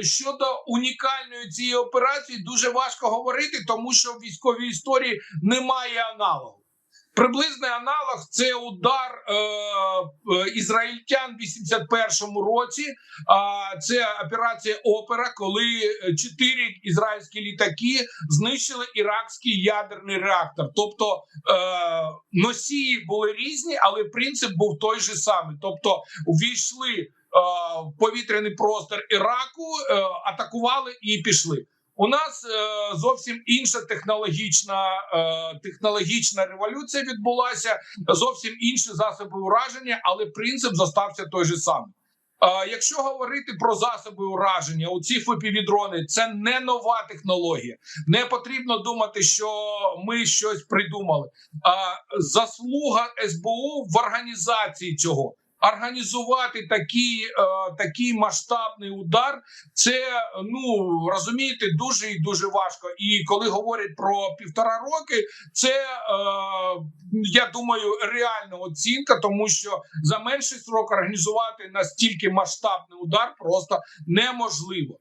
Щодо унікальної цієї операції дуже важко говорити, тому що в військовій історії немає аналогу. Приблизний аналог це удар е, е, ізраїльтян в 81-му році. А це операція Опера, коли е, чотири ізраїльські літаки знищили іракський ядерний реактор. Тобто е, носії були різні, але принцип був той же самий. Тобто, увійшли повітряний простір Іраку, е, атакували і пішли. У нас е, зовсім інша технологічна е, технологічна революція відбулася, зовсім інші засоби ураження, але принцип зостався той же самий. Е, якщо говорити про засоби ураження, у ці фопівідрони це не нова технологія. Не потрібно думати, що ми щось придумали. Заслуга СБУ в організації цього. Організувати такий, е, такий масштабний удар, це ну розумієте, дуже і дуже важко. І коли говорять про півтора роки, це е, я думаю реальна оцінка, тому що за менший срок організувати настільки масштабний удар просто неможливо.